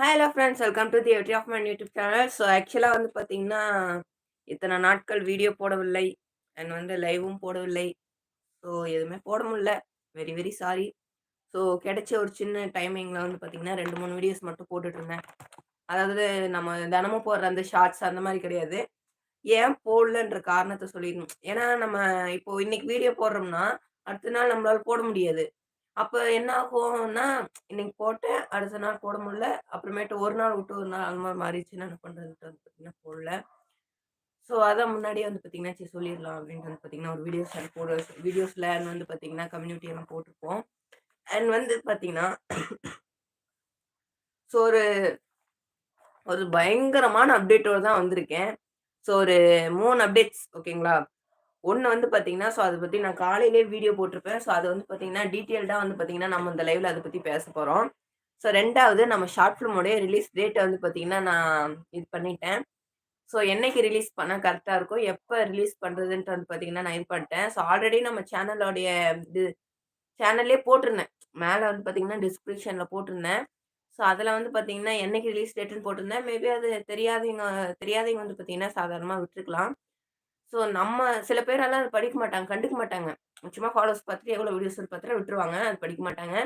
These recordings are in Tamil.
Hi hello friends welcome to the every of my YouTube channel so ஆக்சுவலாக வந்து பார்த்தீங்கன்னா இத்தனை நாட்கள் வீடியோ போடவில்லை. அண்ட் வந்து லைவும் போடவில்லை. ஸோ எதுவுமே போட முடியல. வெரி வெரி சாரி ஸோ கிடைச்ச ஒரு சின்ன டைமிங்கில் வந்து பார்த்தீங்கன்னா ரெண்டு மூணு வீடியோஸ் மட்டும் போட்டுட்ருந்தேன் அதாவது நம்ம தினமும் போடுற அந்த ஷார்ட்ஸ் அந்த மாதிரி கிடையாது. ஏன் போடலன்ற காரணத்தை சொல்லிடணும். ஏன்னா நம்ம இப்போ இன்னைக்கு வீடியோ போடுறோம்னா அடுத்த நாள் நம்மளால போட முடியாது. அப்ப என்ன ஆகும்னா, இன்னைக்கு போட்டேன், அடுத்த நாள் போட முடியல. அப்புறமேட்டு ஒரு நாள் விட்டு ஒரு நாள் அந்த மாதிரி மாறிடுச்சுன்னா என்ன பண்றதுன்ட்டு வந்து பாத்தீங்கன்னா போடல. ஸோ அதான் முன்னாடியே வந்து பார்த்தீங்கன்னா, சரி சொல்லிடலாம் அப்படின்ட்டு வந்து பார்த்தீங்கன்னா, ஒரு வீடியோஸ் போட வீடியோஸ்ல வந்து பார்த்தீங்கன்னா, கம்யூனிட்டி எல்லாம் போட்டிருப்போம். அண்ட் வந்து பார்த்தீங்கன்னா, ஸோ ஒரு ஒரு பயங்கரமான அப்டேட்டோட தான் வந்திருக்கேன். ஸோ ஒரு மூணு அப்டேட்ஸ் ஓகேங்களா? ஒன்று வந்து பார்த்தீங்கன்னா, ஸோ அதை பற்றி நான் காலையிலேயே வீடியோ போட்டிருப்பேன். ஸோ அது வந்து பார்த்தீங்கன்னா, டீட்டெயில்டாக வந்து பார்த்தீங்கன்னா, நம்ம இந்த லைவில் அதை பற்றி பேச போகிறோம் ஸோ ரெண்டாவது நம்ம ஷார்ட் ஃபிலிமோடைய ரிலீஸ் டேட்டை வந்து பார்த்தீங்கன்னா, நான் இது பண்ணிட்டேன். ஸோ என்னைக்கு ரிலீஸ் பண்ணால் கரெக்டாக இருக்கும், எப்போ ரிலீஸ் பண்ணுறதுன்ட்டு வந்து பார்த்தீங்கன்னா, நான் இது பண்ணிட்டேன். ஸோ ஆல்ரெடி நம்ம சேனலோடைய இது சேனல்லே போட்டிருந்தேன். மேலே வந்து பார்த்தீங்கன்னா, டிஸ்கிரிப்ஷனில் போட்டிருந்தேன். ஸோ அதில் வந்து பார்த்தீங்கன்னா, என்னைக்கு ரிலீஸ் டேட்டுன்னு போட்டிருந்தேன். மேபி அது தெரியாதவங்க தெரியாதவங்க வந்து பார்த்தீங்கன்னா, சாதாரணமாக விட்டுருக்கலாம். ஸோ நம்ம சில பேரெல்லாம் அது படிக்க மாட்டாங்க, கண்டுக்க மாட்டாங்க. சும்மா ஃபாலோஸ் பார்த்துட்டு எவ்வளோ வீடியோஸ் பார்த்துட்டு விட்டுருவாங்க. அது படிக்க மாட்டாங்க.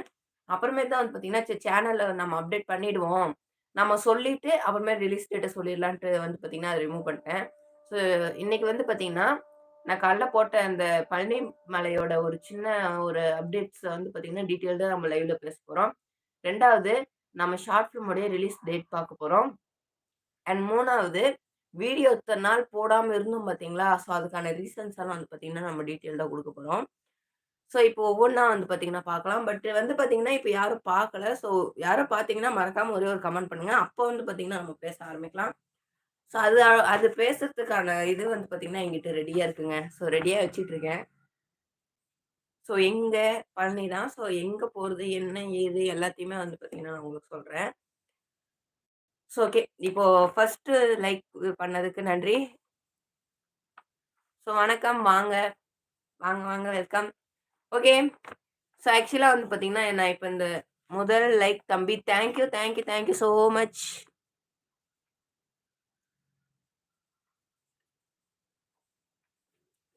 அப்புறமே தான் வந்து பார்த்தீங்கன்னா, சேனலில் நம்ம அப்டேட் பண்ணிடுவோம். நம்ம சொல்லிட்டு அப்புறமே ரிலீஸ் டேட்டை சொல்லிடலான்ட்டு வந்து பார்த்தீங்கன்னா, அதை ரிமூவ் பண்ணிட்டேன். ஸோ இன்னைக்கு வந்து பார்த்தீங்கன்னா, நான் காலைல போட்ட அந்த பழனி மலையோட ஒரு சின்ன ஒரு அப்டேட்ஸை வந்து பார்த்தீங்கன்னா, டீட்டெயில்டாக நம்ம லைவ்ல பேச போகிறோம் ரெண்டாவது நம்ம ஷார்ட் ஃபிலிமோடைய ரிலீஸ் டேட் பார்க்க போகிறோம் அண்ட் மூணாவது வீடியோ இத்தனை நாள் போடாமல் இருந்தோம் பார்த்தீங்களா? ஸோ அதுக்கான ரீசன்ஸ் எல்லாம் வந்து பார்த்தீங்கன்னா, நம்ம டீட்டெயிலாக கொடுக்க போகிறோம் ஸோ இப்போ ஒவ்வொன்றா வந்து பார்த்தீங்கன்னா பார்க்கலாம். பட் வந்து பார்த்தீங்கன்னா, இப்போ யாரும் பார்க்கல. ஸோ யாரும் பார்த்தீங்கன்னா, மறக்காம ஒரே ஒரு கமெண்ட் பண்ணுங்க. அப்போ வந்து பார்த்தீங்கன்னா, நம்ம பேச ஆரம்பிக்கலாம். ஸோ அது அது பேசுறதுக்கான இது வந்து பார்த்தீங்கன்னா, எங்கிட்ட ரெடியாக இருக்குங்க. ஸோ ரெடியாக வச்சுட்டு இருக்கேன். ஸோ எங்கே பழனி தான். ஸோ எங்கே போகிறது என்ன, ஏது எல்லாத்தையுமே வந்து பார்த்தீங்கன்னா, நான் உங்களுக்கு சொல்கிறேன் ஸோ ஓகே. இப்போ ஃபர்ஸ்ட் லைக் பண்ணதுக்கு நன்றி. ஸோ வணக்கம். வாங்க. வாங்க, வாங்க. வெல்கம். ஓகே. ஸோ ஆக்சுவலாக வந்து பார்த்தீங்கன்னா, நான் இப்போ இந்த முதல் லைக் தம்பி thank you, thank you, thank you much.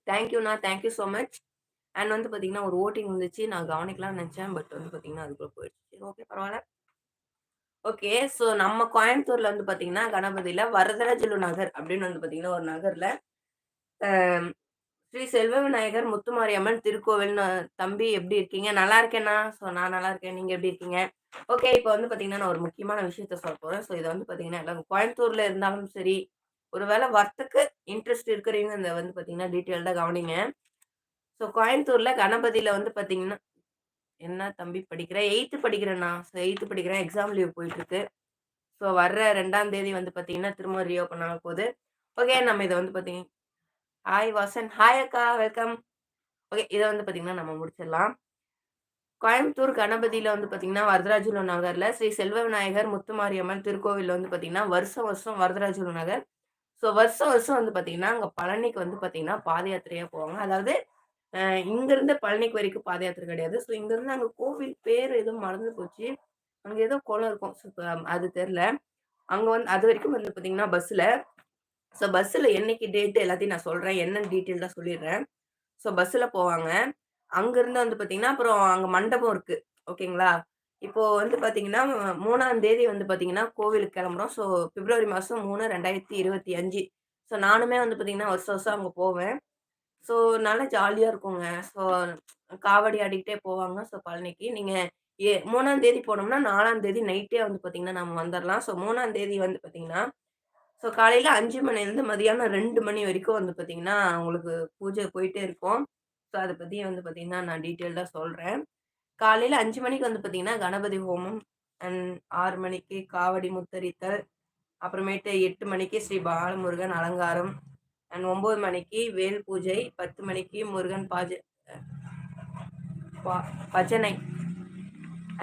Thank யூண்ணா. Thank you much. And வந்து பார்த்தீங்கன்னா, ஒரு ஓட்டிங் வந்துச்சு. நான் கவனிக்கலாம்னு நினச்சேன் பட் வந்து பார்த்தீங்கன்னா, அதுக்குள்ளே போயிடுச்சு. ஓகே பரவாயில்ல ஓகே. ஸோ நம்ம கோயம்புத்தூர்ல வந்து பார்த்தீங்கன்னா, கணபதியில வரதராஜலு நகர் அப்படின்னு வந்து பார்த்தீங்கன்னா, ஒரு நகர்ல ஸ்ரீ செல்வ விநாயகர் முத்துமாரியம்மன் திருக்கோவில்னு தம்பி எப்படி இருக்கீங்க? நல்லா இருக்கேன்னா ஸோ நான் நல்லா இருக்கேன். நீங்க எப்படி இருக்கீங்க? ஓகே. இப்போ வந்து பார்த்தீங்கன்னா, நான் ஒரு முக்கியமான விஷயத்த சொல்ல போறேன். ஸோ இதை வந்து பார்த்தீங்கன்னா, எல்லாரும் கோயம்புத்தூர்ல இருந்தாலும் சரி, ஒரு வேள இன்ட்ரெஸ்ட் இருக்கிறவங்க இந்த வந்து பார்த்தீங்கன்னா, டீட்டெயில்டா கவனிங்க. ஸோ கோயம்புத்தூர்ல கணபதியில வந்து பார்த்தீங்கன்னா என்ன தம்பி படிக்கிறேன் எயித்து படிக்கிறேண்ணா. ஸோ எயித்து படிக்கிறேன். எக்ஸாம் லீவ் போயிட்டுருக்கு. ஸோ வர்ற ரெண்டாம் தேதி வந்து பார்த்தீங்கன்னா, திரும்ப ரீஓப்பன் ஆக போகுது. ஓகே. நம்ம இதை வந்து பார்த்தீங்க ஹாய் வாசன். ஹாய் அக்கா. வெல்கம். ஓகே. இதை வந்து பார்த்தீங்கன்னா, நம்ம முடிச்சிடலாம். கோயம்புத்தூர் கணபதியில் வந்து பார்த்தீங்கன்னா, வரதராஜுலு நகரில் ஸ்ரீ செல்வ விநாயகர் முத்துமாரியம்மன் திருக்கோவிலில் வந்து பார்த்தீங்கன்னா, வருஷம் வருஷம் வரதராஜுலு நகர். ஸோ வருஷம் வருஷம் வந்து பார்த்தீங்கன்னா, அங்கே பழனிக்கு வந்து பார்த்தீங்கன்னா, பாத யாத்திரையாக போவாங்க. அதாவது அ பழனிக்கு வரைக்கும் பாத யாத்திரை கிடையாது. ஸோ இங்கிருந்து அங்க கோவில் பேர் ஏதோ மறந்து போச்சு. அங்க ஏதோ குளம் இருக்கும். ஸோ அது தெரில அங்க வந்து அது வரைக்கும் வந்து பார்த்தீங்கன்னா, பஸ்ல ஸோ பஸ்ஸில் என்னைக்கு டேட்டு எல்லாத்தையும் நான் சொல்கிறேன் என்னன்னு டீட்டெயிலாக சொல்லிடுறேன். ஸோ பஸ்ஸில் போவாங்க. அங்கேருந்து வந்து பார்த்தீங்கன்னா, அப்புறம் அங்கே மண்டபம் இருக்குது ஓகேங்களா? இப்போ வந்து பார்த்தீங்கன்னா, மூணாம் தேதி வந்து பார்த்தீங்கன்னா, கோவிலுக்கு கிளம்புறோம். ஸோ பிப்ரவரி மாதம் மூணு ரெண்டாயிரத்தி இருபத்தி அஞ்சு ஸோ நானுமே வந்து பார்த்தீங்கன்னா, வருஷம் வருஷம் அங்கே போவேன். ஸோ நல்லா ஜாலியாக இருக்குங்க. ஸோ காவடி ஆடிக்கிட்டே போவாங்க. ஸோ பழனிக்கு. நீங்கள் ஏ 3ஆம் தேதி போனோம்னா, 4ஆம் தேதி நைட்டே வந்து பார்த்தீங்கன்னா, நம்ம வந்துடலாம் ஸோ 3ஆம் தேதி வந்து பார்த்தீங்கன்னா, ஸோ காலையில் அஞ்சு மணிலேருந்து மதியானம் ரெண்டு மணி வரைக்கும் வந்து பார்த்தீங்கன்னா, உங்களுக்கு பூஜை போயிட்டே இருக்கும். ஸோ அதை பற்றி வந்து பார்த்தீங்கன்னா, நான் டீட்டெயில்டா சொல்றேன். காலையில 5 மணிக்கு வந்து பார்த்தீங்கன்னா, கணபதி ஹோமம் அண்ட் ஆறு மணிக்கு காவடி முத்தரித்தல். அப்புறமேட்டு எட்டு மணிக்கு ஸ்ரீ பாலமுருகன் அலங்காரம். அண்ட் ஒம்பது மணிக்கு வேல் பூஜை. 10 மணிக்கு முருகன் பாஜ பஜனை.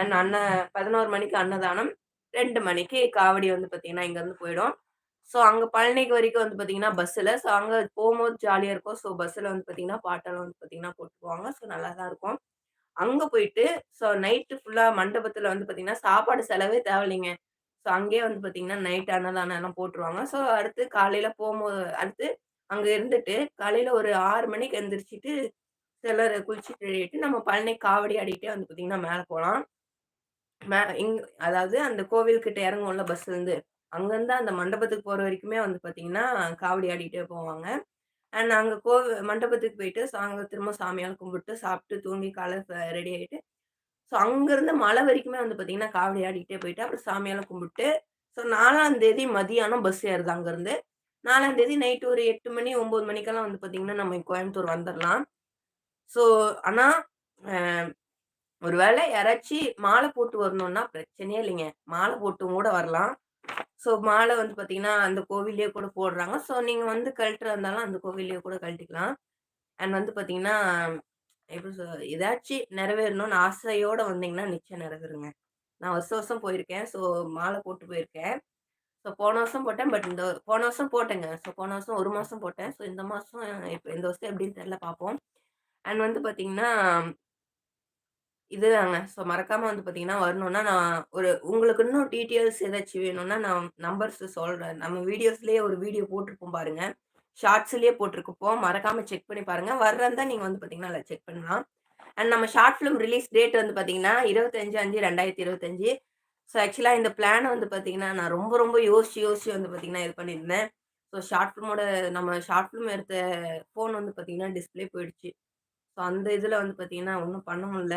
அண்ட் அன்ன 11 மணிக்கு அன்னதானம். ரெண்டு மணிக்கு காவடி வந்து பார்த்தீங்கன்னா, இங்கேருந்து போயிடும். ஸோ அங்கே பழனிக்கு வரைக்கும் வந்து பார்த்தீங்கன்னா, பஸ்ஸில் ஸோ அங்கே போகும்போது ஜாலியாக இருக்கும். ஸோ பஸ்ஸில் வந்து பார்த்தீங்கன்னா, பாட்டெல்லாம் வந்து பார்த்தீங்கன்னா, போட்டு போவாங்க. ஸோ நல்லா தான் இருக்கும். அங்கே போயிட்டு ஸோ நைட்டு ஃபுல்லாக மண்டபத்தில் வந்து பார்த்தீங்கன்னா, சாப்பாடு செலவே தேவையில்லைங்க. ஸோ அங்கேயே வந்து பார்த்தீங்கன்னா, நைட் அன்னதானம் எல்லாம் போட்டுருவாங்க. ஸோ அடுத்து காலையில் போகும்போது அடுத்து அங்க இருந்துட்டு, காலையில ஒரு ஆறு மணிக்கு எந்திரிச்சிட்டு சிலர் குளிச்சுட்டு ரெடியாயிட்டு, நம்ம பழனி காவடி ஆடிட்டே வந்து பார்த்தீங்கன்னா, மேல போகலாம் மே இங் அதாவது அந்த கோவில்கிட்ட இறங்குவோம்ல பஸ்லேருந்து அங்கேருந்து அந்த மண்டபத்துக்கு போகிற வரைக்குமே வந்து பார்த்தீங்கன்னா, காவடி ஆடிட்டே போவாங்க. அண்ட் நாங்கள் கோவி மண்டபத்துக்கு போயிட்டு, சாங்க திரும்ப சாமியால் கும்பிட்டு, சாப்பிட்டு, தூங்கி காலை ரெடி ஆகிட்டு ஸோ அங்கேருந்து மலை வரைக்குமே வந்து பார்த்தீங்கன்னா, காவடி ஆடிக்கிட்டே போயிட்டு, அப்புறம் சாமியால் கும்பிட்டு, ஸோ நாலாம் தேதி மதியானம் பஸ் ஏறுது அங்கேருந்து நாலாம் தேதி நைட்டு ஒரு எட்டு மணி, ஒன்பது மணிக்கெல்லாம் வந்து பார்த்தீங்கன்னா, நம்ம கோயம்புத்தூர் வந்துடலாம் ஸோ ஆனால் ஒருவேளை ஒரு வேளை மாலை போட்டு வரணும்னா பிரச்சனையே இல்லைங்க. மாலை போட்டும் கூட வரலாம். ஸோ மாலை வந்து பார்த்தீங்கன்னா, அந்த கோவிலே கூட போடுறாங்க. ஸோ நீங்கள் வந்து கழட்டுறதா இருந்தாலும் அந்த கோவிலே கூட கழட்டிக்கலாம். அண்ட் வந்து பார்த்தீங்கன்னா, எப்படி சொல் ஏதாச்சும் நிறைவேறணும்னு ஆசையோடு வந்தீங்கன்னா, நிச்சயம் நிறைவேறுங்க. நான் வருஷம் வருஷம் போயிருக்கேன். ஸோ மாலை போட்டு போயிருக்கேன். ஸோ போன வருஷம் போட்டேன். பட் இந்த போன வருஷம் போட்டேங்க. ஸோ போன வருஷம் ஒரு மாதம் போட்டேன். ஸோ இந்த மாதம் இப்போ இந்த வருஷம் எப்படின்னு தெரில பார்ப்போம். அண்ட் வந்து பார்த்தீங்கன்னா இதுதாங்க. ஸோ மறக்காமல் வந்து பார்த்தீங்கன்னா, வரணும்னா நான் ஒரு உங்களுக்கு இன்னும் டீட்டெயில்ஸ் ஏதாச்சும் வேணும்னா, நான் நம்பர்ஸ் சொல்கிறேன் நம்ம வீடியோஸ்லேயே ஒரு வீடியோ போட்டிருப்போம் பாருங்கள் ஷார்ட்ஸ்லேயே போட்டிருக்கப்போம். மறக்காமல் செக் பண்ணி பாருங்கள் வர்றதா நீங்கள் வந்து பார்த்தீங்கன்னா, அதில் செக் பண்ணலாம். அண்ட் நம்ம ஷார்ட் ஃபிலிம் ரிலீஸ் டேட் வந்து பார்த்தீங்கன்னா, 25/5/2025 ஸோ ஆக்சுவலாக இந்த பிளான வந்து பார்த்தீங்கன்னா, நான் ரொம்ப ரொம்ப யோசிச்சு யோசிச்சு வந்து பார்த்தீங்கன்னா, இது பண்ணியிருந்தேன். ஸோ ஷார்ட் ஃபிலிமோட நம்ம ஷார்ட் ஃபிலிம் எடுத்த ஃபோன் வந்து பார்த்தீங்கன்னா, டிஸ்ப்ளே போயிடுச்சு. ஸோ அந்த இதில் வந்து பார்த்தீங்கன்னா, ஒன்றும் பண்ண முடியல.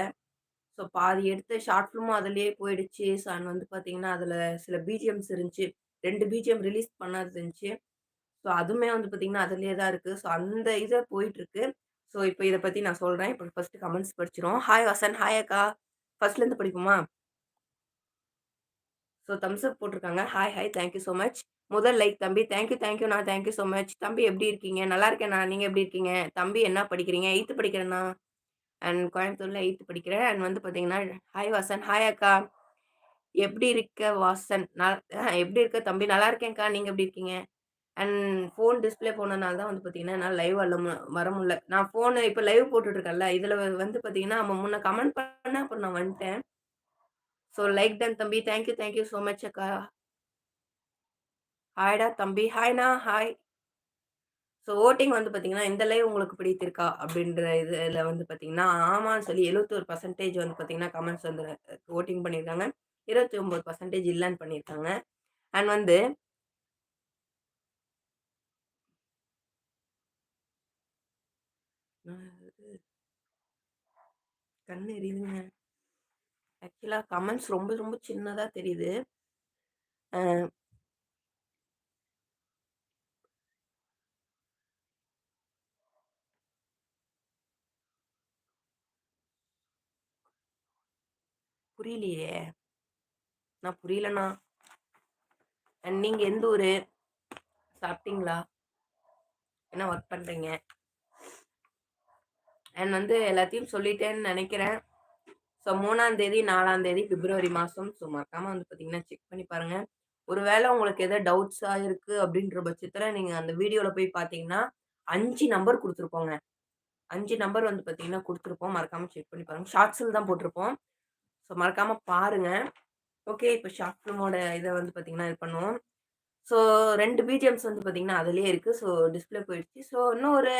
ஸோ பாதி எடுத்த ஷார்ட் ஃபிலிமும் அதுலேயே போயிடுச்சு. ஸோ அண்ட் வந்து பார்த்தீங்கன்னா, அதில் சில பிஜிஎம்ஸ் இருந்துச்சு. ரெண்டு பிஜிஎம் ரிலீஸ் பண்ணது இருந்துச்சு. ஸோ அதுவுமே வந்து பார்த்தீங்கன்னா, அதுலேயே தான் இருக்குது ஸோ அந்த இதை போயிட்டுருக்கு. ஸோ இப்போ இதை பற்றி நான் சொல்கிறேன் இப்போ ஃபஸ்ட்டு கமெண்ட்ஸ் படிச்சிடும் ஹாய் வசன், ஹாய் அக்கா. ஃபர்ஸ்ட்லேருந்து படிப்போமா? ஸோ தம்ஸ் அப் போட்டிருக்காங்க. Hi, hi. Thank you so much. முதல் லைக் தம்பி. தேங்க் யூ, நான் thank you thank you so much. தம்பி எப்படி இருக்கீங்க? நல்லா இருக்கேண்ணா. நீங்கள் எப்படி இருக்கீங்க? தம்பி என்ன படிக்கிறீங்க? எயித்து படிக்கிறேண்ணா. அண்ட் கோயம்புத்தூரில் எயித்து படிக்கிறேன். அண்ட் வந்து பார்த்தீங்கன்னா, ஹாய் வாசன். ஹாய் அக்கா. எப்படி இருக்க வாசன்? ந எப்படி இருக்க தம்பி? நல்லா இருக்கேன்க்கா. நீங்கள் எப்படி இருக்கீங்க? அண்ட் ஃபோன் டிஸ்ப்ளே போனதுனால தான் வந்து பார்த்தீங்கன்னா, என்னால் லைவ் அல்ல வர முடியல. நான் ஃபோனு இப்போ லைவ் போட்டுட்டு இருக்கேன்ல, வந்து பார்த்தீங்கன்னா, அவன் முன்ன கமெண்ட் பண்ண அப்புறம் நான் வந்துட்டேன். ஸோ லைக் டன் தம்பி. Thank you, thank you so much அக்கா. ஹாய்டா தம்பி. ஹாய்ண்ணா. ஹாய். ஸோ ஓட்டிங் வந்து பார்த்தீங்கன்னா, இந்த லைவ் உங்களுக்கு பிடித்திருக்கா? அப்படின்ற இதில் வந்து பார்த்தீங்கன்னா, ஆமான்னு சொல்லி 71% வந்து பார்த்தீங்கன்னா, கமெண்ட்ஸ் வந்து ஓட்டிங் பண்ணியிருக்காங்க. இருபத்தி ஒம்பது பர்சன்டேஜ் இல்லைன்னு பண்ணியிருக்காங்க. அண்ட் வந்து கண்ணு எரியுதுங்க. ஆக்சுவலாக கமெண்ட்ஸ் ரொம்ப ரொம்ப சின்னதாக தெரியுது. புரியலையே! நான் புரியலண்ணா. அண்ட் நீங்க எந்த ஊரு? சாப்பிட்டீங்களா? என்ன ஒர்க் பண்றீங்க? அண்ட் வந்து எல்லாத்தையும் சொல்லிட்டேன்னு நினைக்கிறேன் ஸோ மூணாம் தேதி, நாலாம் தேதி பிப்ரவரி மாதம் ஸோ மறக்காம வந்து பார்த்தீங்கன்னா, செக் பண்ணி பாருங்க. ஒருவேளை உங்களுக்கு எதாவது டவுட்ஸாக இருக்கு அப்படின்ற பட்சத்தில் நீங்கள் அந்த வீடியோவில் போய் பார்த்தீங்கன்னா, அஞ்சு நம்பர் கொடுத்துருப்போங்க அஞ்சு நம்பர் வந்து பார்த்தீங்கன்னா கொடுத்துருப்போம் மறக்காம செக் பண்ணி பாருங்க. ஷார்ட்ஸில் தான் போட்டிருப்போம். ஸோ மறக்காம பாருங்க. ஓகே. இப்போ ஷார்ட் ஃபிலிமோட இதை வந்து பார்த்தீங்கன்னா, இது பண்ணுவோம். ஸோ ரெண்டு பிஜிஎம்ஸ் வந்து பார்த்தீங்கன்னா, அதுலேயே இருக்குது ஸோ டிஸ்ப்ளே போயிடுச்சு. ஸோ இன்னும் ஒரு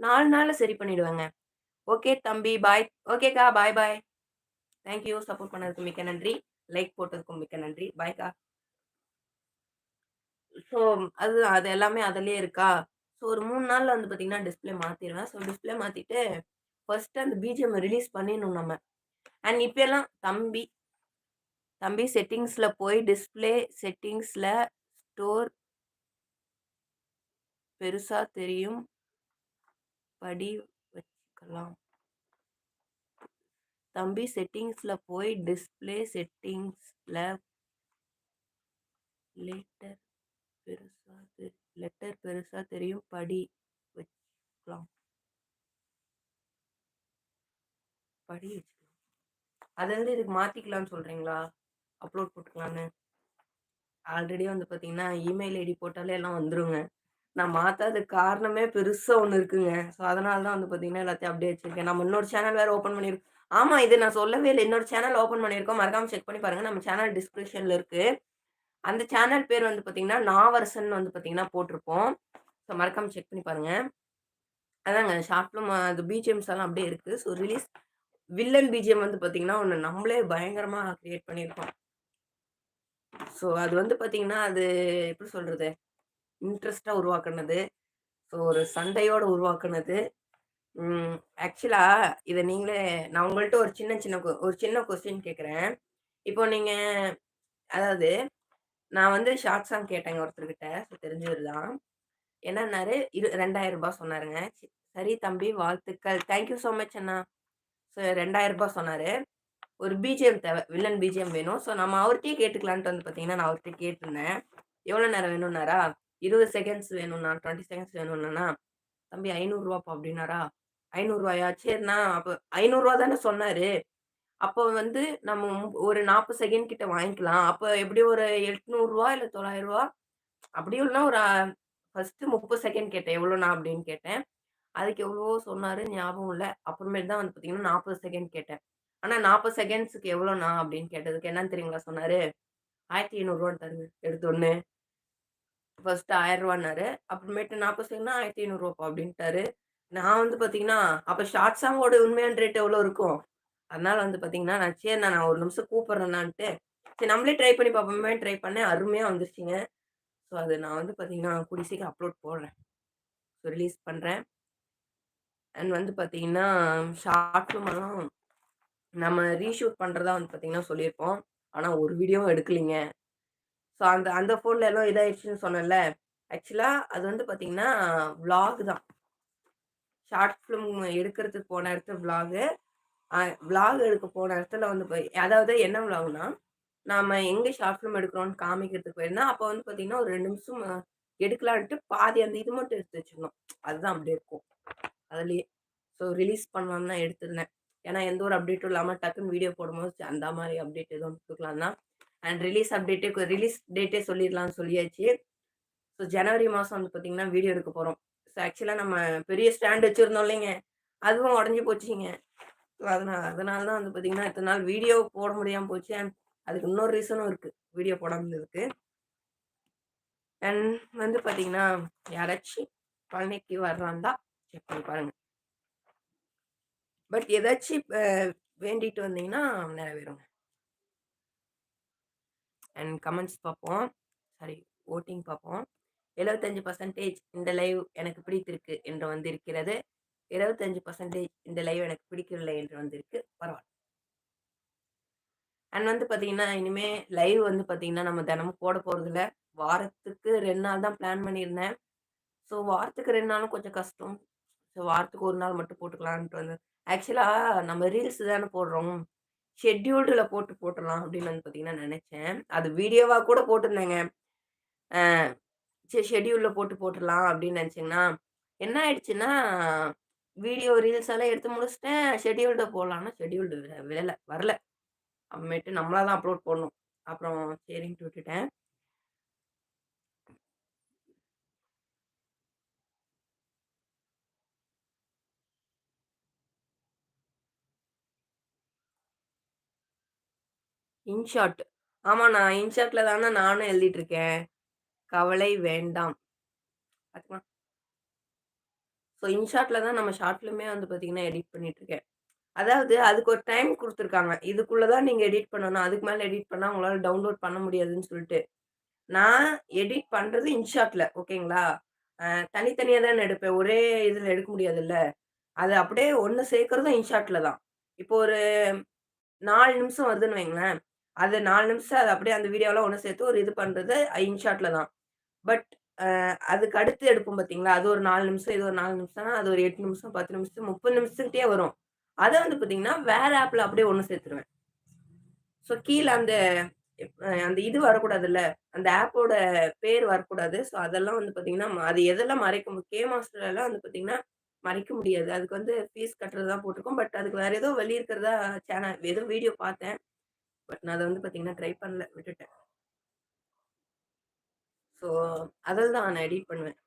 நாலு நாளில் சரி பண்ணிடுவேங்க. ஓகே தம்பி. பாய். ஓகேக்கா. Bye, bye. Thank you. Support பண்ணதுக்கு மிக்க நன்றி. லைக் போட்டதுக்கும் மிக்க நன்றி. பாய்க்கா. ஸோ அது அது எல்லாமே அதுலேயே இருக்கா? ஸோ ஒரு மூணு நாள்ல வந்து பார்த்தீங்கன்னா, டிஸ்ப்ளே மாற்றிடுவேன் ஸோ டிஸ்ப்ளே மாத்திட்டு, ஃபர்ஸ்ட்டு அந்த பிஜிஎம் ரிலீஸ் பண்ணிடணும் நம்ம. அண்ட் இப்பல்லாம் தம்பி தம்பி செட்டிங்ஸில் போய் டிஸ்ப்ளே செட்டிங்ஸில் ஸ்டோர் பெருசாக தெரியும் படி பார்க்கலாம் தம்பி செட்டிங்ஸில் போய் டிஸ்ப்ளே செட்டிங்ஸ்ல லெட்டர் பெருசாக லெட்டர் பெருசாக தெரியும் படி வச்சுக்கலாம். படி வச்சுக்கலாம். அதுலருந்து இதுக்கு மாற்றிக்கலாம்னு சொல்கிறீங்களா அப்லோட் போட்டுக்கலான்னு. ஆல்ரெடி வந்து பார்த்தீங்கன்னா, இமெயில் ஐடி போட்டாலே எல்லாம் வந்துருங்க. நான் மாத்தாததுக்கு காரணமே பெருசா ஒண்ணு இருக்குங்க. ஸோ அதனால தான் வந்து பார்த்தீங்கன்னா, எல்லாத்தையும் அப்படியே வச்சிருக்கேன். நம்ம இன்னொரு சேனல் வேற ஓப்பன் பண்ணியிருக்கோம். ஆமா. இது நான் சொல்லவே இல்ல. இன்னொரு சேனல் ஓப்பன் பண்ணியிருக்கோம். மறக்காம செக் பண்ணி பாருங்க. நம்ம சேனல் டிஸ்கிரிப்ஷன்ல இருக்கு. அந்த சேனல் பேர் வந்து பார்த்தீங்கன்னா, நாவரசன் வந்து பார்த்தீங்கன்னா போட்டிருப்போம். ஸோ மறக்காம செக் பண்ணி பாருங்க. அதாங்க ஷார்ட் அது பிஜிஎம்ஸ் எல்லாம் அப்படியே இருக்கு. ஸோ ரிலீஸ் வில்லன் பிஜிஎம் வந்து பார்த்தீங்கன்னா, ஒண்ணு நம்மளே பயங்கரமா கிரியேட் பண்ணியிருக்கோம். ஸோ அது வந்து பார்த்தீங்கன்னா, அது எப்படி சொல்றது? இன்ட்ரெஸ்டாக உருவாக்குனது. ஸோ ஒரு சண்டையோடு உருவாக்குனது. ஆக்சுவலாக இதை நீங்களே நான் உங்கள்கிட்ட ஒரு சின்ன சின்ன கொ ஒரு சின்ன கொஸ்டின் கேட்குறேன் இப்போ நீங்கள் அதாவது நான் வந்து ஷார்ட் சாங் கேட்டேங்க ஒருத்தர்கிட்ட. ஸோ தெரிஞ்சவர் தான். என்னன்னாரு, இரு ரெண்டாயிரம் ரூபாய் சொன்னாருங்க. சரி தம்பி வாழ்த்துக்கள். தேங்க் யூ ஸோ மச் அண்ணா. ஸோ ரெண்டாயிரம் ரூபாய் சொன்னார் ஒரு பிஜிஎம் தேவை வில்லன் பிஜிஎம் வேணும். ஸோ நம்ம அவர்கிட்டயே கேட்டுக்கலான்ட்டு வந்து பார்த்தீங்கன்னா, நான் அவர்கிட்ட கேட்டிருந்தேன். எவ்வளோ நேரம் வேணும்னாரா? 20 செகண்ட்ஸ் வேணும்ண்ணா, 20 செகண்ட்ஸ் வேணும்னா தம்பி ஐநூறுரூவாப்பா அப்படின்னாரா ஐநூறுரூவாயா சரிண்ணா அப்போ ஐநூறுரூவா தானே சொன்னாரு. அப்போ வந்து நம்ம ஒரு 40 செகண்ட் கிட்ட வாங்கிக்கலாம். அப்போ எப்படியும் ஒரு ரூ. 800 இல்ல ரூ. 900 அப்படியும் ஒரு ஃபஸ்ட்டு முப்பது செகண்ட் கேட்டேன். எவ்வளோண்ணா அப்படின்னு கேட்டேன். அதுக்கு எவ்வளவோ சொன்னாரு ஞாபகம் இல்லை அப்புறமேட்டு தான் வந்து பார்த்தீங்கன்னா, 40 செகண்ட் கேட்டேன். ஆனால் நாற்பது செகண்ட்ஸுக்கு எவ்வளோண்ணா அப்படின்னு கேட்டதுக்கு என்னன்னு தெரியுங்களா சொன்னாரு? ஆயிரத்தி ஐநூறுரூவான்னு தருங்க எடுத்தோன்னு ஃபர்ஸ்ட்டு ரூ. 1000ன்னாரு. அப்புறமேட்டு 40 செகண்ட்னா ரூ. 1500 அப்படின்ட்டாரு. நான் வந்து பார்த்தீங்கன்னா, அப்ப ஷார்ட் சாங்கோட உண்மையான ரேட் எவ்வளோ இருக்கும்? அதனால வந்து பார்த்தீங்கன்னா, நான் சரிண்ணா நான் ஒரு நிமிஷம் கூப்பிடுறேண்ணான்ட்டு, சரி நம்மளே ட்ரை பண்ணி பார்ப்போமே ட்ரை பண்ணேன். அருமையா வந்துருச்சுங்க. ஸோ அது நான் வந்து பார்த்தீங்கன்னா, கூடிய சீக்கிரம் அப்லோட் போடுறேன். ஸோ ரிலீஸ் பண்றேன். அண்ட் வந்து பார்த்தீங்கன்னா, ஷார்ட் ஃபிலிம் நம்ம ரீஷூட் பண்றதா வந்து பார்த்தீங்கன்னா சொல்லியிருப்போம். ஆனா ஒரு வீடியோவும் எடுக்கலைங்க. ஸோ அந்த அந்த ஃபோனில் எல்லாம் இதாயிடுச்சுன்னு சொன்னேன்ல. ஆக்சுவலாக அது வந்து பார்த்தீங்கன்னா, விளாக் தான். ஷார்ட் ஃபிலிம் எடுக்கிறதுக்கு போன இடத்துல விளாகு. அ விளாக் எடுக்க போன இடத்துல வந்து அதாவது என்ன விளாக்னா, நாம் எங்கே ஷார்ட் ஃபிலிம் எடுக்கிறோம்னு காமிக்கிறதுக்கு போயிருந்தா அப்போ வந்து பார்த்தீங்கன்னா, ஒரு ரெண்டு நிமிஷம் எடுக்கலான்ட்டு பாதி அந்த இது மட்டும் எடுத்து வச்சுக்கணும். அதுதான் அப்படியே இருக்கும். அதுலேயே ஸோ ரிலீஸ் பண்ணலாம்னு தான் எடுத்திருந்தேன். ஏன்னா எந்த ஒரு அப்டேட்டும் இல்லாமல் டக்குன்னு வீடியோ போடும்போது, அந்த மாதிரி அப்டேட் எதுவும் கொடுக்கலாம் தான். அண்ட் ரிலீஸ் அப்டேட்டே ரிலீஸ் டேட்டே சொல்லிடலாம்னு சொல்லியாச்சு. ஸோ ஜனவரி மாதம் வந்து பார்த்தீங்கன்னா, வீடியோ எடுக்க போகிறோம் ஸோ ஆக்சுவலாக நம்ம பெரிய ஸ்டாண்ட் வச்சுருந்தோம் இல்லைங்க. அதுவும் உடஞ்சி போச்சுங்க. ஸோ அதனால அதனால தான் வந்து பார்த்தீங்கன்னா, இத்தனை நாள் வீடியோ போட முடியாமல் போச்சு. அண்ட் அதுக்கு இன்னொரு ரீசனும் இருக்குது வீடியோ போடாமல் இருந்ததுக்கு. அண்ட் வந்து பார்த்தீங்கன்னா, யாராச்சும் பழனிக்கு வர்றாந்தா செக் பண்ணி பாருங்க. பட் ஏதாச்சும் அ வேண்டிட்டு வந்தீங்கன்னா நிறைவேறுங்க. அண்ட் கமெண்ட்ஸ் பார்ப்போம். சாரி வோட்டிங் பார்ப்போம். 75% இந்த லைவ் எனக்கு பிடித்திருக்கு என்று வந்திருக்கிறது. 25% இந்த லைவ் எனக்கு பிடிக்கவில்லை என்று வந்திருக்கு. பரவாயில்ல அண்ட் வந்து பார்த்தீங்கன்னா, இனிமே லைவ் வந்து பார்த்தீங்கன்னா, நம்ம தினமும் போட போகிறதில்ல வாரத்துக்கு ரெண்டு நாள் தான் பிளான் பண்ணியிருந்தேன். ஸோ வாரத்துக்கு ரெண்டு நாளும் கொஞ்சம் கஷ்டம். ஸோ வாரத்துக்கு ஒரு நாள் மட்டும் போட்டுக்கலான்ட்டு வந்து ஆக்சுவலாக நம்ம ரீல்ஸ் தானே போடுறோம். ஷெட்யூல்டில் போட்டு போட்டுறலாம் அப்படின்னு வந்து பார்த்தீங்கன்னா நினச்சேன் அது வீடியோவாக கூட போட்டிருந்தேங்க. ஷெட்யூலில் சரி போட்டு போட்டுடலாம் அப்படின்னு நினச்சிங்கன்னா என்ன ஆயிடுச்சுன்னா, வீடியோ ரீல்ஸ் எல்லாம் எடுத்து முடிச்சுட்டேன். ஷெட்யூல்டு போடலான்னா ஷெட்யூல்டு வி வரல. அப்புறமேட்டு நம்மளா தான் அப்லோட் போடணும். அப்புறம் சரின்ட்டு விட்டுட்டேன். இன்ஷாட். ஆமா நான் இன்ஷாட்ல தானே நானும் எழுதிட்டு இருக்கேன். கவலை வேண்டாம். ஸோ இன்ஷாட்ல தான் நம்ம ஷார்ட் ஃபிலிமே வந்து பார்த்தீங்கன்னா, எடிட் பண்ணிட்டு இருக்கேன். அதாவது அதுக்கு ஒரு டைம் கொடுத்துருக்காங்க இதுக்குள்ள தான் நீங்க எடிட் பண்ணணும். அதுக்கு மேலே எடிட் பண்ணா உங்களால டவுன்லோட் பண்ண முடியாதுன்னு சொல்லிட்டு. நான் எடிட் பண்றது இன்ஷாட்ல ஓகேங்களா? தனித்தனியாக தான் தானே எடுப்பேன். ஒரே இதில் எடுக்க முடியாதுல்ல. அது அப்படியே ஒன்று சேர்க்கறதும் இன்ஷாட்ல தான். இப்போ ஒரு நாலு நிமிஷம் வருதுன்னு வைங்களேன். அது நாலு நிமிஷம் அது அப்படியே அந்த வீடியோலாம் ஒன்று சேர்த்து ஒரு இது பண்ணுறது இன்ஷாட்ல தான். பட் அதுக்கு அடுத்து எடுப்போம் பார்த்தீங்களா? அது ஒரு நாலு நிமிஷம், இது ஒரு நாலு நிமிஷம்னா, அது ஒரு எட்டு நிமிஷம், 10 நிமிஷம், முப்பது நிமிஷத்துக்கிட்டே வரும். அதை வந்து பார்த்தீங்கன்னா, வேற ஆப்ல அப்படியே ஒன்று சேர்த்துருவேன். ஸோ கீழே அந்த அந்த இது வரக்கூடாதுல்ல. அந்த ஆப்போட பேர் வரக்கூடாது. ஸோ அதெல்லாம் வந்து பார்த்தீங்கன்னா, அது எதெல்லாம் மறைக்க கே மாஸ்டர்லாம் வந்து பார்த்தீங்கன்னா, மறைக்க முடியாது. அதுக்கு வந்து ஃபீஸ் கட்டுறது தான் போட்டிருக்கும். பட் அதுக்கு வேற ஏதோ வழி இருக்கிறதா சேனல் ஏதோ வீடியோ பார்த்தேன். பட் நான் அதை வந்து பார்த்தீங்கன்னா, ட்ரை பண்ணல. விட்டுட்டேன். ஸோ அதில் தான் நான் எடிட் பண்ணுவேன்.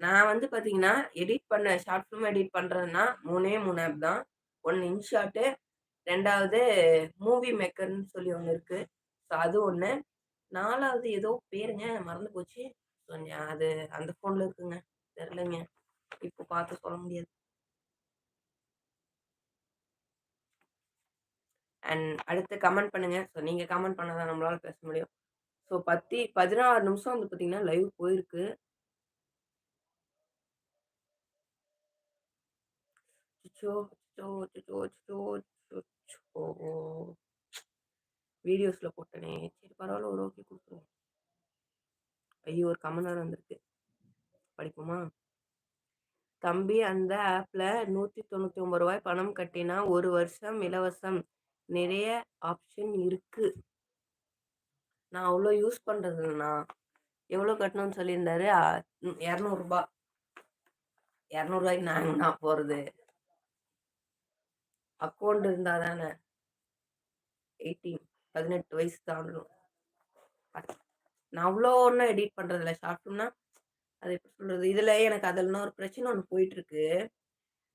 நான் வந்து பார்த்தீங்கன்னா, எடிட் பண்ண ஷார்ட் ஃபிலிம் எடிட் பண்ணுறதுன்னா மூணே மூணு ஆப் தான். ஒன்று இன்ஷாட்டு, ரெண்டாவது மூவி மேக்கர்னு சொல்லி ஒன்று இருக்குது ஸோ அது ஒன்று நாலாவது ஏதோ பேருங்க மறந்து போச்சு. ஸோ அது அந்த ஃபோனில் இருக்குங்க. தெரியலங்க. இப்போ பார்த்து சொல்ல முடியாது. அண்ட் அடுத்து கமெண்ட் பண்ணுங்கள் ஸோ நீங்கள் கமெண்ட் பண்ணால் தான் நம்மளால் பேச முடியும். ஸோ பத்தி 16 நிமிஷம் வந்து பார்த்தீங்கன்னா, லைவ் போயிருக்கு. வீடியோஸில் போட்டனே! சரி பரவாயில்ல ஒரு ஓகே கொடுத்துருவோம் ஐயோ! ஒரு கமெண்ட் வந்திருக்கு. படிப்போமா? தம்பி அந்த ஆப்பில் நூற்றி தொண்ணூற்றி ஒம்பது ரூபாய் பணம் கட்டினா ஒரு வருஷம் இலவசம். நிறைய ஆப்ஷன் இருக்கு. நான் அவ்வளோ யூஸ் பண்ணுறதுண்ணா எவ்வளோ கட்டணும்னு சொல்லியிருந்தாரு. இரநூறுபா இரநூறுவாய்க்கு நாங்கள் நான் போகிறது அக்கௌண்ட் இருந்தால் தானே. 18 18 வயசு தாண்டணும். நான் அவ்வளோ ஒன்றும் எடிட் பண்ணுறதில்ல ஷார்ட் ஃபிலிம்னா, அது எப்படி சொல்கிறது இதில் எனக்கு அதில் ஒரு பிரச்சனை ஒன்று போயிட்டுருக்கு.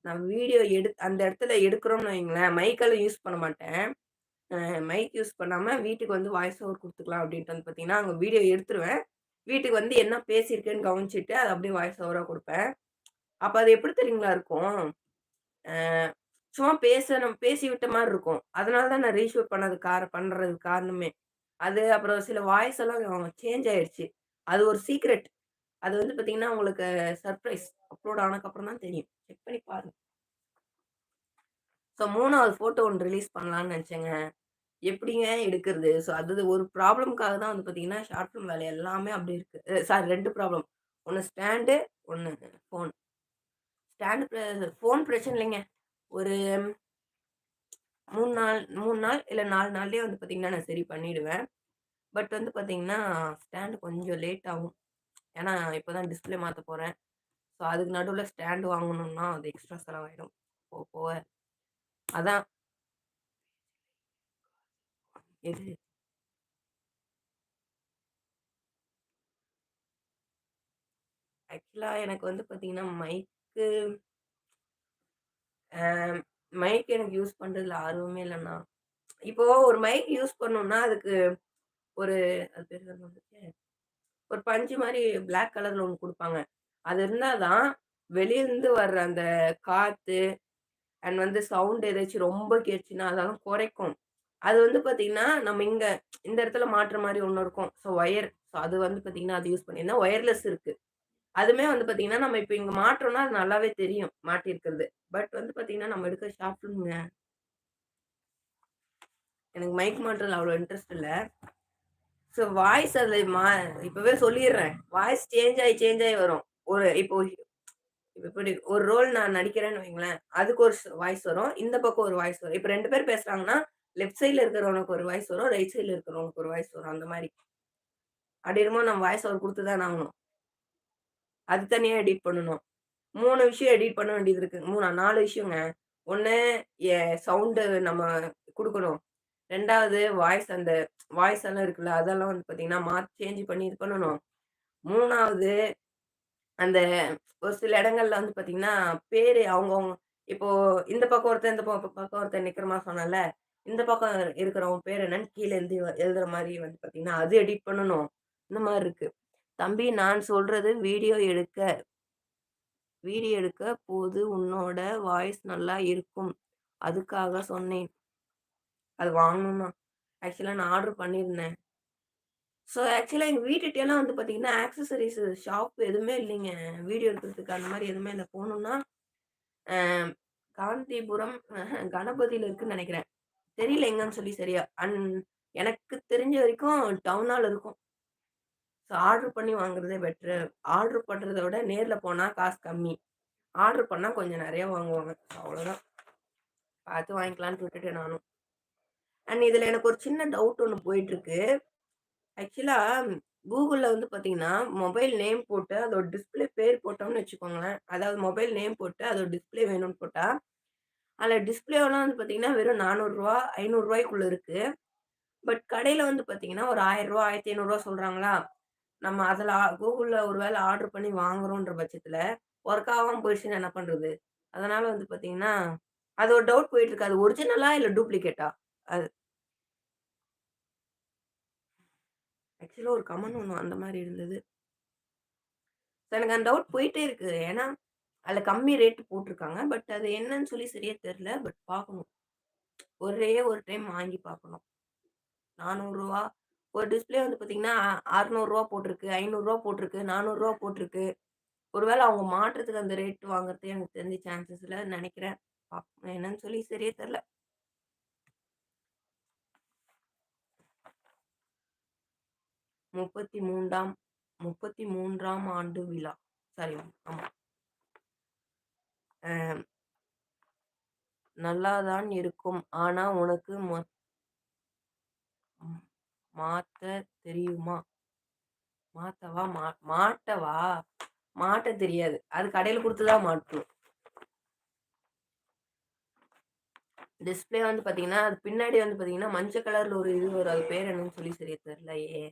நான் வீடியோ எடு அந்த இடத்துல எடுக்கிறோம்னு வைங்களேன், மைக்கெல்லாம் யூஸ் பண்ண மாட்டேன். மைக் யூஸ் பண்ணாமல் வீட்டுக்கு வந்து வாய்ஸ் ஓவர் கொடுத்துக்கலாம் அப்படின்ட்டு வந்து பார்த்தீங்கன்னா, அங்கே வீடியோ எடுத்துருவேன். வீட்டுக்கு வந்து என்ன பேசியிருக்கேன்னு கவனிச்சிட்டு அதை அப்படியே வாய்ஸ் ஓவராக கொடுப்பேன் அப்போ அது எப்படி தெரியுங்களா இருக்கும்? சும்மா பேச நம்ம பேசி விட்ட மாதிரி இருக்கும். அதனால தான் நான் ரீஷூட் பண்ணது கார பண்ணுறது காரணமே. அது அப்புறம் சில வாய்ஸ் எல்லாம் சேஞ்ச் ஆயிடுச்சு. அது ஒரு சீக்ரெட். அது வந்து பார்த்தீங்கன்னா, உங்களுக்கு சர்ப்ரைஸ். அப்லோட் ஆனதுக்கப்புறம் தான் தெரியும். செக் பண்ணி பாருங்க. ஸோ மூணாவது ஃபோட்டோ ஒன்று ரிலீஸ் பண்ணலான்னு நினச்சேங்க எப்படிங்க எடுக்கிறது? ஸோ அது ஒரு ப்ராப்ளம்க்காக தான் வந்து பார்த்தீங்கன்னா, ஷார்ட் ஃபிலிம் வேலை எல்லாமே அப்படி இருக்கு. சாரி ரெண்டு ப்ராப்ளம். ஒன்று ஸ்டாண்டு, ஒன்று ஃபோன். ஸ்டாண்டு ஃபோன் பிரச்சனை இல்லைங்க. ஒரு மூணு நாள் மூணு நாள் இல்லை நாலு நாள்லேயே வந்து பார்த்தீங்கன்னா, நான் சரி பண்ணிடுவேன். பட் வந்து பார்த்தீங்கன்னா, ஸ்டாண்டு கொஞ்சம் லேட் ஆகும். ஏன்னா, இப்போ தான் டிஸ்ப்ளே மாத்த போறேன். ஸோ அதுக்கு நடுவில் ஸ்டாண்டு வாங்கணும்னா, அது எக்ஸ்ட்ரா செலவாயிடும். போக போக. அதான். எது? ஆக்சுவலாக எனக்கு வந்து பார்த்தீங்கன்னா, மைக்கு மைக் எனக்கு யூஸ் பண்ணுறதுல ஆர்வமே இல்லைண்ணா இப்போ ஒரு மைக் யூஸ் பண்ணோம்னா அதுக்கு ஒரு அது பேர் என்ன ஒரு பஞ்சு மாதிரி பிளாக் கலர்ல ஒன்று கொடுப்பாங்க அது இருந்தாதான் வெளியிருந்து வர்ற அந்த காத்து அண்ட் வந்து சவுண்ட் ஏதாச்சும் ரொம்ப கேட்டுச்சுன்னா, அதெல்லாம் குறைக்கும். அது வந்து பார்த்தீங்கன்னா, நம்ம இங்க இந்த இடத்துல மாட்டுற மாதிரி ஒன்று இருக்கும். ஸோ ஒயர் ஸோ அது வந்து பார்த்தீங்கன்னா, அது யூஸ் பண்ணியிருந்தா ஒயர்லெஸ் இருக்கு. அதுவுமே வந்து பார்த்தீங்கன்னா, நம்ம இப்போ இங்க மாற்றோம்னா அது நல்லாவே தெரியும் மாட்டியிருக்கிறது. பட் வந்து பார்த்தீங்கன்னா, நம்ம எடுக்க ஷார்ட் எனக்கு மைக் மாட்டுறதுல அவ்வளோ இன்ட்ரெஸ்ட் இல்லை ஸோ வாய்ஸ் அதுல மா இப்பவே சொல்லிடுறேன் வாய்ஸ் சேஞ்ச் ஆகி சேஞ்ச் ஆகி வரும். ஒரு இப்போ இப்படி ஒரு ரோல் நான் நடிக்கிறேன்னு வைங்களேன், அதுக்கு ஒரு வாய்ஸ் வரும். இந்த பக்கம் ஒரு வாய்ஸ் வரும். இப்போ ரெண்டு பேர் பேசுறாங்கன்னா, லெஃப்ட் சைடில் இருக்கிறவனுக்கு ஒரு வாய்ஸ் வரும். ரைட் சைடில் இருக்கிறவனுக்கு ஒரு வாய்ஸ் வரும். அந்த மாதிரி அப்படி இருக்கும்போது நம்ம வாய்ஸ் அவர் கொடுத்து தான் ஆகணும். அது தனியாக எடிட் பண்ணணும். மூணு விஷயம் எடிட் பண்ண வேண்டியது இருக்கு. 3 4 விஷயங்க. ஒன்று சவுண்டு நம்ம கொடுக்கணும் ரெண்டாவது வாய்ஸ் அந்த வாய்ஸ் எல்லாம் இருக்குல்ல, அதெல்லாம் வந்து பார்த்தீங்கன்னா, மாத்தி சேஞ்ச் பண்ணி இது பண்ணணும். மூணாவது அந்த ஒரு சில இடங்கள்ல வந்து பார்த்தீங்கன்னா, பேரு அவங்கவுங்க இப்போ இந்த பக்கம் ஒருத்தன், இந்த பக்கம் ஒருத்தன் நிக்கிற மாரி இந்த பக்கம் இருக்கிறவங்க பேர் என்னன்னு கீழே எழுதி எழுதுற மாதிரி வந்து பார்த்தீங்கன்னா, அது எடிட் பண்ணணும். இந்த மாதிரி இருக்கு. தம்பி நான் சொல்றது வீடியோ எடுக்க வீடியோ எடுக்க போது உன்னோட வாய்ஸ் நல்லா இருக்கும். அதுக்காக சொன்னேன். அது வாங்கணும்னா. ஆக்சுவலாக நான் ஆர்டர் பண்ணியிருந்தேன். ஸோ ஆக்சுவலாக எங்கள் வீட்டுகிட்டலாம் வந்து பார்த்தீங்கன்னா, ஆக்சசரிஸ் ஷாப் எதுவுமே இல்லைங்க. வீடியோ எடுக்கிறதுக்கு அந்த மாதிரி எதுவுமே இந்த போகணுன்னா காந்திபுரம் கணபதியில் இருக்குன்னு நினைக்கிறேன் தெரியல எங்கன்னு சொல்லி சரியா. அன் எனக்கு தெரிஞ்ச வரைக்கும் டவுனால் இருக்கும். ஸோ ஆர்டர் பண்ணி வாங்குறதே பெட்ரு ஆர்டர் பண்ணுறத விட நேரில் போனால் காசு கம்மி. ஆர்டர் பண்ணால் கொஞ்சம் நிறையா வாங்குவாங்க. அவ்வளோதான். பார்த்து வாங்கிக்கலான்னு விட்டுட்டேன் நானும். அண்ட் இதுல எனக்கு ஒரு சின்ன டவுட் ஒன்று போயிட்டுருக்கு. ஆக்சுவலா கூகுளில் வந்து பார்த்தீங்கன்னா, மொபைல் நேம் போட்டு அதோட டிஸ்பிளே பேர் போட்டோம்னு வச்சுக்கோங்களேன். அதாவது மொபைல் நேம் போட்டு அதோட டிஸ்ப்ளே வேணும்னு போட்டால் அதில் டிஸ்பிளேலாம் வந்து பார்த்தீங்கன்னா, வெறும் நானூறுரூவா ஐநூறுரூவாய்க்குள்ளே இருக்குது பட் கடையில் வந்து பார்த்தீங்கன்னா, ஒரு ரூ. 1000 ரூ. 1500 சொல்றாங்களா? நம்ம அதில் கூகுளில் ஒரு வேளை ஆர்டர் பண்ணி வாங்குறோன்ற பட்சத்தில் ஒர்க் ஆகாமல் போயிடுச்சுன்னா என்ன பண்ணுறது அதனால் வந்து பார்த்தீங்கன்னா, அது ஒரு டவுட் போயிட்டுருக்கு அது ஒரிஜினலா இல்லை டூப்ளிகேட்டா? அது ஆக்சுவலாக ஒரு கமன் ஒன்று அந்த மாதிரி இருந்தது. எனக்கு அந்த டவுட் போயிட்டே இருக்கு. ஏன்னா, அதில் கம்மி ரேட் போட்டிருக்காங்க பட் அது என்னன்னு சொல்லி சரியா தெரில பட் பார்க்கணும். ஒரே ஒரு டைம் வாங்கி பார்க்கணும். நானூறுரூவா ஒரு டிஸ்பிளே வந்து பார்த்தீங்கன்னா, ரூ. 600 போட்டிருக்கு, ஐநூறுரூவா போட்டிருக்கு, நானூறுரூவா போட்டிருக்கு. ஒருவேளை அவங்க மாற்றுறதுக்கு அந்த ரேட் வாங்குறது எனக்கு தெரிஞ்ச சான்சஸ் இல்லை நினைக்கிறேன் என்னன்னு சொல்லி சரியே தெரில முப்பத்தி மூன்றாம் 33ஆம் ஆண்டு விழா. சாரி ஆமா. நல்லாதான் நல்லா தான் இருக்கும். ஆனா உனக்கு மாத்த தெரியுமா? மாத்தவா? மா மாட்டவா? மாட்ட தெரியாது. அது கடையில் கொடுத்துதான் மாட்டணும். டிஸ்ப்ளே வந்து பார்த்தீங்கன்னா, அது பின்னாடி வந்து பார்த்தீங்கன்னா, மஞ்சள் கலர்ல ஒரு இது வரும். அது பேர் என்னன்னு சொல்லி சரியா தெரிலையே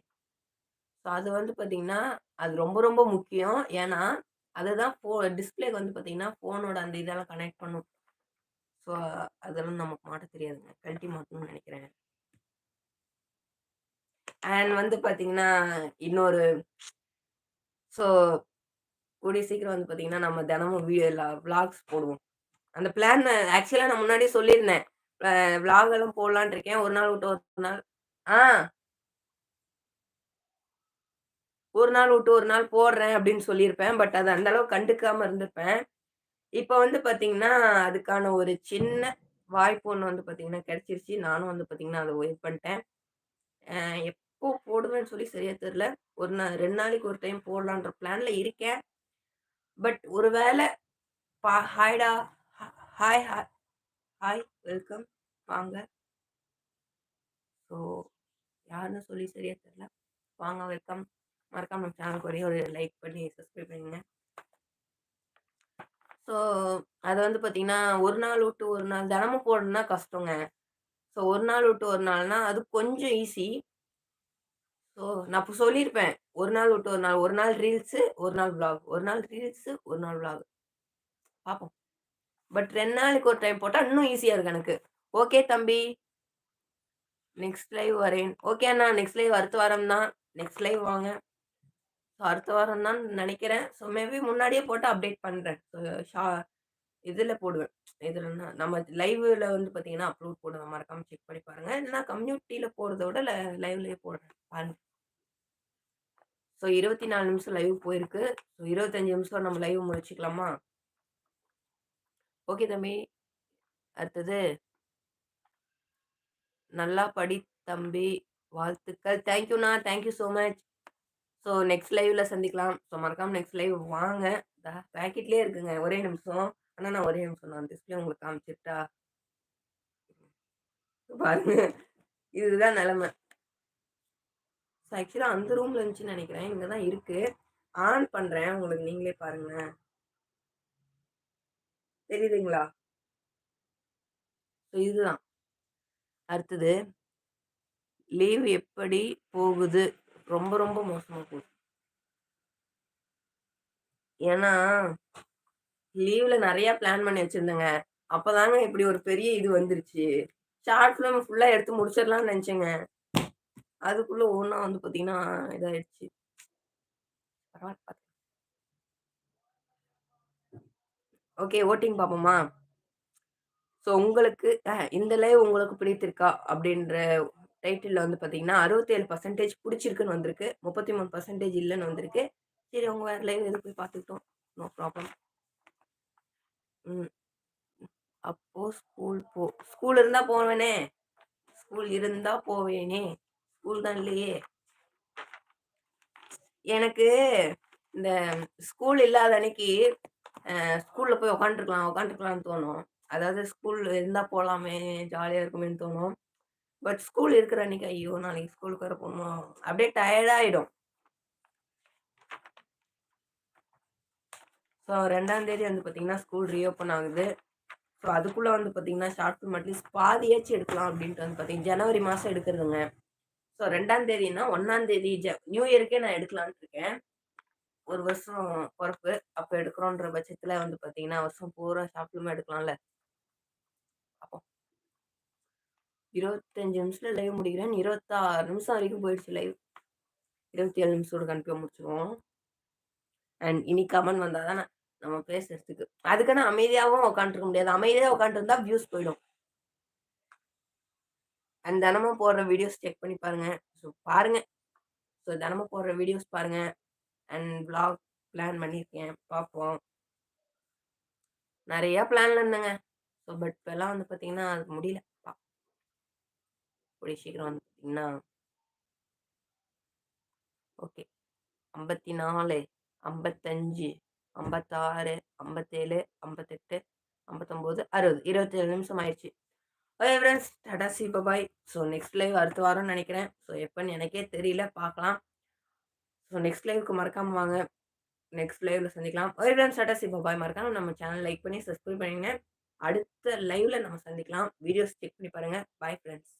ஸோ அது வந்து பார்த்தீங்கன்னா, அது ரொம்ப ரொம்ப முக்கியம். ஏன்னா, அதுதான் ஃபோ டிஸ்பிளேக்கு வந்து பார்த்தீங்கன்னா, ஃபோனோட அந்த இதெல்லாம் கனெக்ட் பண்ணும். ஸோ அதெல்லாம் நமக்கு மாட்ட தெரியாதுங்க. கழட்டி மாட்டணும்னு நினைக்கிறேன் அண்ட் வந்து பார்த்தீங்கன்னா, இன்னொரு ஸோ கூடிய சீக்கிரம் வந்து பார்த்தீங்கன்னா, நம்ம தினமும் வீடியோ விளாக்ஸ் போடுவோம். அந்த பிளான் ஆக்சுவலா நான் முன்னாடியே சொல்லியிருந்தேன். விளாக் எல்லாம் போடலான் இருக்கேன். ஒரு நாள் விட்டு ஒரு நாள் ஆ. ஒரு நாள் விட்டு ஒரு நாள் போடுறேன் அப்படின்னு சொல்லியிருப்பேன். பட் அது அந்த அளவுக்கு கண்டுக்காம இருந்திருப்பேன். இப்போ வந்து பார்த்தீங்கன்னா, அதுக்கான ஒரு சின்ன வாய்ப்பு ஒன்று வந்து பார்த்தீங்கன்னா கிடைச்சிருச்சு. நானும் வந்து பார்த்தீங்கன்னா, அதை வெயிட் பண்ணிட்டேன். எப்போ போடுவேன்னு சொல்லி சரியா தெரியல. ஒரு நாள் ரெண்டு நாளைக்கு ஒரு டைம் போடலான்ற பிளான்ல இருக்கேன். பட் ஒருவேளை பா ஹாய்டா ஹாய் ஹாய் ஹாய் வெல்கம் வாங்க. ஸோ யாருன்னு சொல்லி சரியா தெரியல. வாங்க வெல்கம். மறக்காம சேனலுக்கு ஒரே ஒரு லைக் பண்ணி சப்ஸ்கிரைப் பண்ணுங்க ஸோ அது வந்து பார்த்தீங்கன்னா, ஒரு நாள் விட்டு ஒரு நாள் தினமும் போடணும்னா கஷ்டங்க. ஸோ ஒரு நாள் விட்டு ஒரு நாள்னா, அது கொஞ்சம் ஈஸி. ஸோ நான் இப்போ சொல்லியிருப்பேன். ஒரு நாள் விட்டு ஒரு நாள். ஒரு நாள் ரீல்ஸு, ஒரு நாள் விளாக். ஒரு நாள் ரீல்ஸு, ஒரு நாள் விளாக். பார்ப்போம். பட் ரெண்டு நாளைக்கு ஒரு டைம் போட்டால் இன்னும் ஈஸியாக இருக்கு எனக்கு. ஓகே தம்பி. நெக்ஸ்ட் லைவ் வரேன். ஓகே அண்ணா நெக்ஸ்ட் லைவ் அடுத்த வாரம் தான். நெக்ஸ்ட் லைவ் வாங்க. அடுத்த வாரம் தான் நினைக்கிறேன் ஸோ மேபி முன்னாடியே போட்டு அப்டேட் பண்ணுறேன் ஸோ ஷா இதில் போடுவேன். எதுலன்னா நம்ம லைவ்ல வந்து பார்த்தீங்கன்னா, அப்லோட் போடுவேன். மறக்காம செக் பண்ணி பாருங்க. இல்லைன்னா கம்யூனிட்டியில் போகிறத விட ல லைவ்லயே போடுறேன். பாருங்க. ஸோ 24 நிமிஷம் லைவ் போயிருக்கு. ஸோ 25 நிமிஷம் நம்ம லைவ் முடிச்சுக்கலாமா? ஓகே தம்பி. அடுத்தது நல்லா படி தம்பி. வாழ்த்துக்கள். Thank யூண்ணா. Thank you much. So next லைவ்ல சந்திக்கலாம். ஸோ மறக்காம நெக்ஸ்ட் லைவ் வாங்க. பேக்கெட்லேயே இருக்குங்க. ஒரே நிமிஷம். ஆனால் நான் ஒரே நிமிஷம் நான் டிஸ்ப்ளே உங்களுக்கு காமிச்சிட்டா பாருங்க. இதுதான் நிலமை ஸோ ஆக்சுவலாக அந்த ரூம்ல இருந்துச்சுன்னு நினைக்கிறேன் இங்கே தான் இருக்கு. ஆன் பண்றேன். உங்களுக்கு நீங்களே பாருங்க தெரியுதுங்களா? ஸோ இதுதான். அடுத்தது லீவ் எப்படி போகுது? ரொம்ப ரொம்ப மோசமா போகுது. ஏன்னா, லீவ்ல நிறைய பிளான் பண்ணி வச்சிருந்தேங்க. அப்பதாங்க இப்படி ஒரு பெரிய இது வந்துருச்சு. ஷார்ட் ஃபிலிம் ஃபுல்லா எடுத்து முடிச்சிடலாம்னு நினைச்சேங்க அதுக்குள்ள ஒன்னா வந்து பாத்தீங்கன்னா இதாயிடுச்சு. ஓகே ஓட்டிங் பார்ப்போமா? ஸோ உங்களுக்கு இந்த லைவ் உங்களுக்கு பிடித்திருக்கா? அப்படின்ற டைட்டில்ல வந்து பார்த்தீங்கன்னா, அறுபத்தேழு பர்சன்டேஜ் பிடிச்சிருக்குன்னு வந்திருக்கு. முப்பத்தி மூணு பர்சன்டேஜ் இல்லைன்னு வந்திருக்கு. சரி அவங்க வேற லைவ் எது போய் பார்த்துக்கிட்டோம். No problem. ம். அப்போ ஸ்கூல் போ ஸ்கூல் இருந்தால் போவேனே! ஸ்கூல் இருந்தால் போவேனே! ஸ்கூல் தான் இல்லையே! எனக்கு இந்த ஸ்கூல் இல்லாத அன்னைக்கு ஸ்கூலில் போய் உக்காந்துருக்கலாம் உட்காந்துருக்கலாம்னு தோணும். அதாவது ஸ்கூல் இருந்தால் போகலாமே ஜாலியாக இருக்குமேன்னு தோணும். பட் ஸ்கூல் இருக்கிற அன்னைக்கு, ஐயோ! நாளைக்கு ஸ்கூலுக்கு வேற போணுமா? அப்படியே டயர்டாயிடும் ஸோ ரெண்டாம் தேதி வந்து பார்த்தீங்கன்னா, ஸ்கூல் ரீஓப்பன் ஆகுது. ஸோ அதுக்குள்ளே வந்து பார்த்தீங்கன்னா, ஷார்ட் ஃபிலிம் அட்லீஸ்ட் பாதியாச்சும் எடுக்கலாம் அப்படின்ட்டு வந்து பார்த்தீங்கன்னா, ஜனவரி மாதம் எடுக்கிறதுங்க. ஸோ ரெண்டாம் தேதினா ஒன்றாம் தேதி ஜ நியூ இயருக்கே நான் எடுக்கலான்ட்டு இருக்கேன். ஒரு வருஷம் பிறப்பு அப்போ எடுக்கிறோன்ற பட்சத்தில் வந்து பார்த்தீங்கன்னா, வருஷம் பூரா ஷார்ட் ஃபிலிமா எடுக்கலாம்ல. அப்போ 25 நிமிஷத்துல லைவ் முடிக்கிறேன். 26 நிமிஷம் வரைக்கும் போயிடுச்சு லைவ். 27 நிமிஷத்தோட கண்டிப்பாக முடிச்சிருவோம் அண்ட் இனி கமெண்ட் வந்தால் தான் நம்ம பேசுறதுக்கு. அதுக்கான அமைதியாகவும் உட்காந்துருக்க முடியாது. அமைதியாக உட்காந்துருந்தா வியூஸ் போயிடும். அண்ட் தினமும் போடுற வீடியோஸ் செக் பண்ணி பாருங்க. ஸோ பாருங்க. ஸோ தினமும் போடுற வீடியோஸ் பாருங்க. அண்ட் விளாக் பிளான் பண்ணியிருக்கேன். பார்ப்போம். நிறைய பிளான்ல இருந்தேங்க. ஸோ பட் இப்பலாம் வந்து பார்த்தீங்கன்னா, அது முடியல. கூடிய சீக்கிரம் வந்து பார்த்தீங்கன்னா ஓகே. 54, 55, 56, 57, 58, 59, 60. 27 நிமிஷம் ஆயிடுச்சு okay friends. Ta ta see bye bye. So next live அடுத்த வாரம்னு நினைக்கிறேன் ஸோ எப்போன்னு எனக்கே தெரியல. பார்க்கலாம். ஸோ நெக்ஸ்ட் லைவுக்கு மறக்காம வாங்க. நெக்ஸ்ட் லைவ்ல சந்திக்கலாம். Okay friends. Ta ta see bye bye. மறக்காம நம்ம சேனல் லைக் பண்ணி சப்ஸ்கிரைப் பண்ணிங்க அடுத்த லைவ்ல நம்ம சந்திக்கலாம். வீடியோஸ் செக் பண்ணி பாருங்க. Bye friends.